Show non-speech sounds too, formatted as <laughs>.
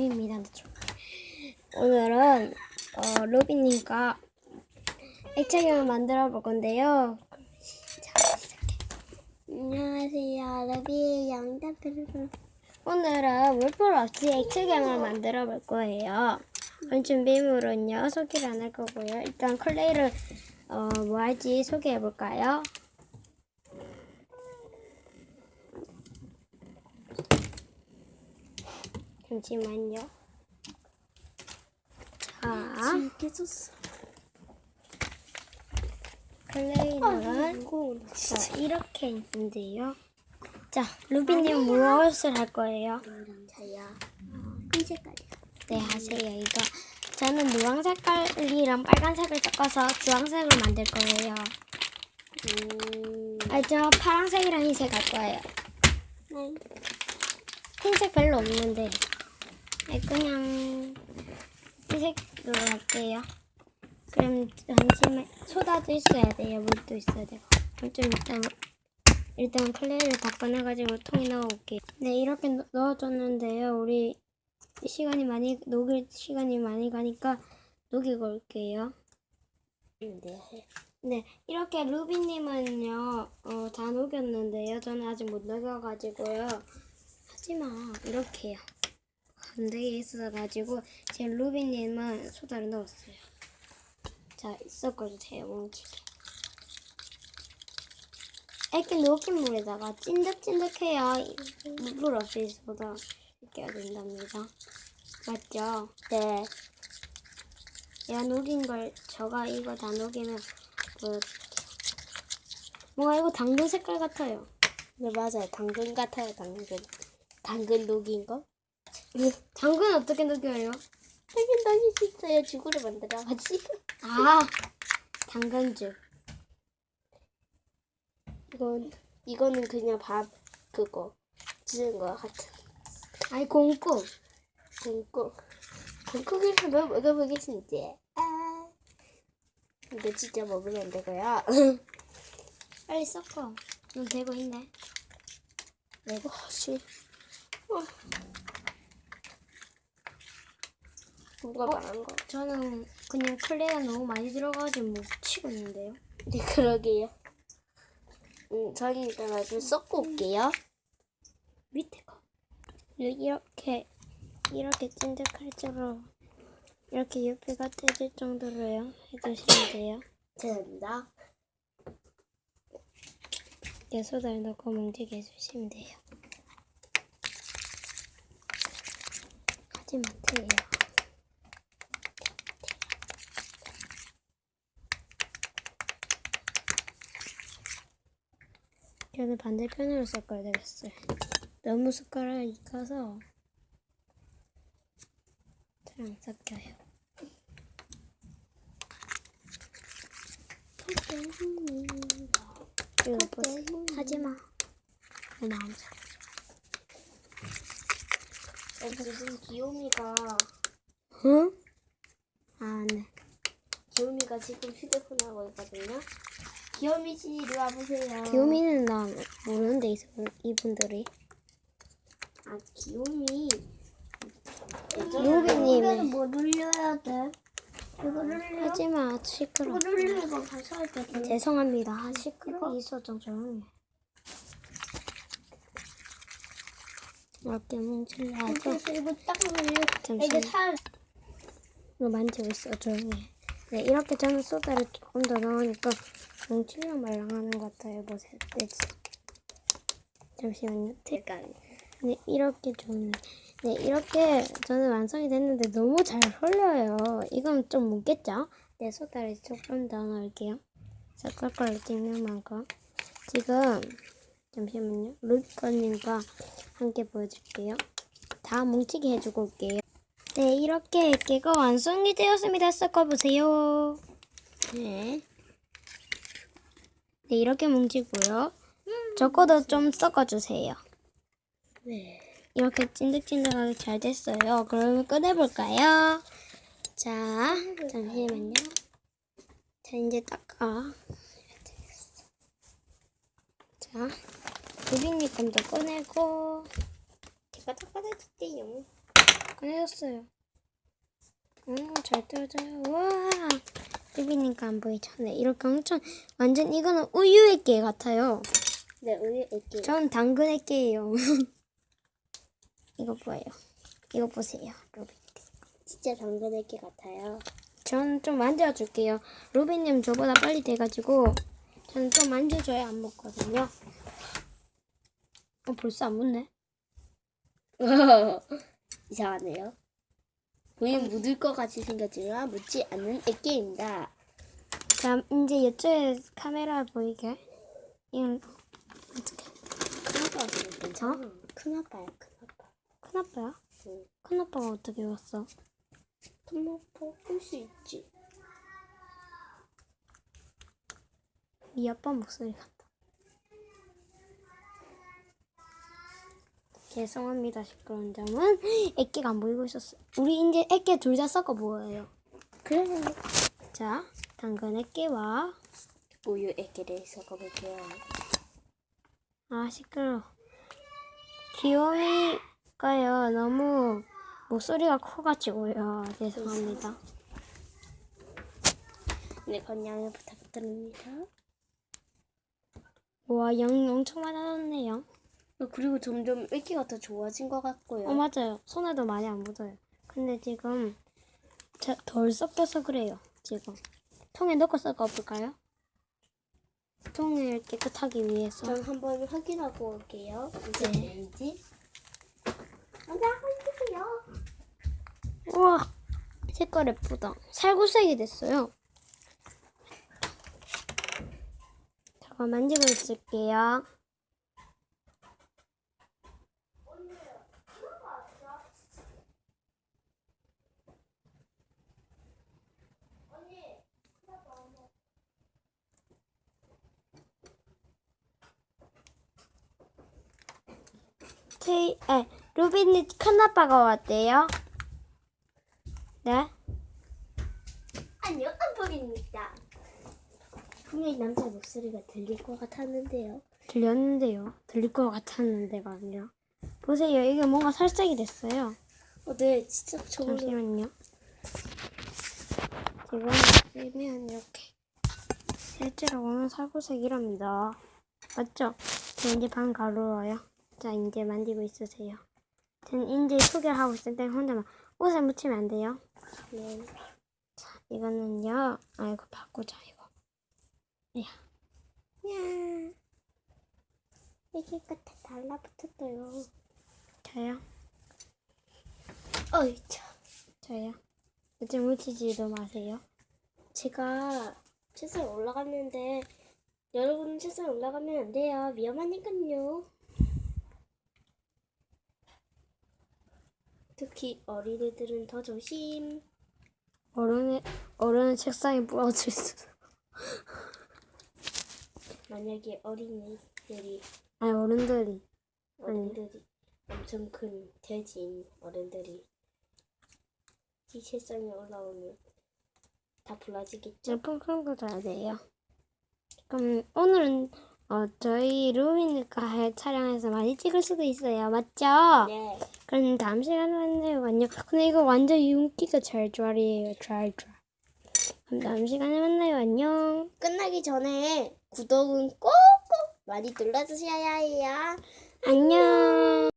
입니다. 오늘은 어, 로비님과 액체경을 만들어 볼 건데요. 자. 안녕하세요, 로비 영답을 오늘은 물풀 없이 액체경을 만들어 볼 거예요. 오늘 준비물은요 소개를 안 할 거고요. 일단 클레이를 어, 뭐 할지 소개해 볼까요? 잠시만요. 자, 깨졌어. 클레이는 자, 이렇게 있는데요. 자, 루비님 무엇을 할 거예요? 저요. 흰 색깔이요. 네, 하세요. 이거 저는 노랑 색깔이랑 빨간 색을 섞어서 주황색으로 만들 거예요. 음, 알죠? 파란색이랑 흰색 할 거예요. 네. 흰색 별로 없는데 네, 그냥 흰색으로 할게요. 그럼 잠시만 소다도 있어야 돼요. 물도 있어야 되고. 그럼 좀 일단 일단 클레이를 다 꺼내가지고 통에 넣어올게요. 네 이렇게 넣- 넣어줬는데요. 우리 시간이 많이 녹일 시간이 많이 가니까 녹이고 올게요. 네. 네, 이렇게 루비님은요, 어, 다 녹였는데요. 저는 아직 못 녹여가지고요. 하지마, 이렇게요. 안 되게 있어가지고, 제 루비님은 소다를 넣었어요. 자, 섞어주세요, 뭉치게. 이렇게 녹인 물에다가 찐득찐득해야 물 없이 소다 섞여야 된답니다. 맞죠? 네. 야 녹인 걸 저가 이거 다 녹이면 보여드릴게요. 뭔가 이거 당근 색깔 같아요. 네, 맞아요. 당근 같아요, 당근. 당근 녹인 거? 당근 어떻게 녹여요? 당근 녹일 수 있어요. 죽으로 만들어가지고. 아 당근즙. 이건, 이거는 그냥 밥, 그거, 지은 거 같은. 아니 공국. 공국. 공국을 한번 먹어보겠습니다. 아. 이거 진짜 먹으면 안 되고요. <laughs> 빨리 섞어. 너 되고 있네. 네, 와, 씨. 와. 누가 말한 거? 저는 그냥 클레이가 너무 많이 들어가지고 못 치고 있는데요. <laughs> 네, 그러게요. 음, 저는 일단 아주 섞고 올게요. 밑에 거. 이렇게 이렇게 찐득할 쪽으로 이렇게 옆에가 떼질 정도로요 해주시면 돼요. 죄송합니다. 네, 소다를 넣고 뭉치게 해주시면 돼요. 하지 마세요. 저는 반대편으로 섞어야 되겠어요. 너무 숟가락이 커서 잘 안 섞여요. 이거 보세요. 하지 마. 내 마음 속. 어, 지금 귀요미가, 응? 아, 네. 귀요미가 지금 휴대폰 하고 있거든요. 귀요미 씨, 이리 와보세요. 귀요미는 나 모르는데 이- 이분들이. 아, 귀요미. 루비님의 뭐 눌려야 돼? 이거 눌려? 하지마 시끄러. 누르고 가서 할 때. 죄송합니다. 아, 시끄러 있어 좀 조용히. 해. 이렇게 뭉칠라고 이거 딱 눌려. 잠시만. 살. 이거 만지고 있어 조용히. 해. 네 이렇게 저는 소다를 조금 더 넣으니까 뭉칠랑 말랑하는 것 같아요. 보세요. 네, 잠시만요. 약간. 네, 이렇게 좀, 네, 이렇게 저는 완성이 됐는데 너무 잘 흘려요. 이건 좀 묻겠죠? 네, 소다를 조금 더 넣을게요. 섞을걸 찍는 만큼. 지금, 잠시만요. 루비건님과 함께 보여줄게요. 다 뭉치게 해주고 올게요. 네, 이렇게 깨가 완성이 되었습니다. 섞어보세요. 네. 네, 이렇게 뭉치고요. 저거도 좀 섞어주세요. 네. 이렇게 찐득찐득하게 잘 됐어요. 그러면 꺼내볼까요? 자, 잠시만요. 자, 이제 닦아. 자, 루비님 건도 꺼내고, 제가 딱 받아줄게요. 편해졌어요. 음, 잘 떨어져요. 와, 삐비니까 안 보이죠? 네, 이렇게 엄청 완전 이거는 우유 액계 같아요. 네, 우유 액기. 전 당근 액계예요. <laughs> 이거 뭐예요? 이거 보세요, 로빈. 진짜 당근 액기 같아요. 전 좀 만져줄게요. 로빈님 저보다 빨리 돼가지고 저는 좀 만져줘야 안 먹거든요. 어, 벌써 안 묻네. <laughs> 이상하네요. 보이면 묻을 것 같이 생겼지만 묻지 않는 액기입니다. 자, 이제 이쪽에 카메라 보이게. 이건 어떻게? 큰아빠 왔으면 괜찮아. 큰아빠야, 큰아빠. 큰아빠야? 응. 큰아빠가 어떻게 왔어? 큰아빠 볼수 있지. 이 아빠 목소리 같다. 죄송합니다. 시끄러운 점은 애기가 안 보이고 있었어요. 우리 이제 애기 둘 다 섞어 보여요. 그래. 자, 당근 애기와 우유 액기를 섞어볼게요. 아 시끄러. 귀요미가요 너무 목소리가 커가지고요. 죄송합니다. 네, 건양을 부탁드립니다. 와, 양이 엄청 많아졌네요. 어, 그리고 점점 액기가 더 좋아진 것 같고요. 어 맞아요. 손에도 많이 안 묻어요. 근데 지금 자- 덜 섞여서 그래요. 지금 통에 넣고 섞어 볼까요? 통을 깨끗하기 위해서. 전 한번 확인하고 올게요. 이제 네. 되는지. 먼저 확인해주세요. 우와, 색깔 예쁘다. 살구색이 됐어요. 잠깐 만지고 있을게요. 테이, 아, 루빈이 큰아빠가 왔대요. 네? 안녕, 안보입니다 분명히 남자 목소리가 들릴 것 같았는데요. 들렸는데요. 들릴 것 같았는데가 아니라. 보세요. 이게 뭔가 살짝이 됐어요. 어, 네, 진짜 저걸로. 잠시만요. 지금 빼면 이렇게 실제로 보면 살구색이랍니다. 맞죠? 저 이제 반 가루어요. 자, 이제 만지고 있으세요. 전 이제 소개를 하고 있을 때 혼자만 옷에 묻히면 안 돼요. 네. 이거는요. 아, 이거 바꾸자, 이거. 야. 야. 애기가 다 달라붙었어요. 저요. 어이, 참. 저요. 이제 묻히지도 마세요. 제가 책상 올라갔는데 여러분 책상 올라가면 안 돼요. 위험하니까요. 특히 어린애들은 더 조심. 어른의, 어른의 책상에 부러질 수. 만약에 어린이들이 아니, 어른들이. 어른들이 엄청 큰 돼지인 어른들이 이 책상에 올라오면 다 불러지겠죠. 끌고 자야 돼요. 그럼 오늘은 어, 저희 루미니까 할 촬영에서 많이 찍을 수도 있어요. 맞죠? 네. 그럼 다음 시간에 만나요. 안녕. 근데 이거 완전 윤기가 잘 좔이에요. 잘 좔. 그럼 다음 시간에 만나요. 안녕. 끝나기 전에 구독은 꼭꼭 많이 눌러주셔야 해요. 안녕.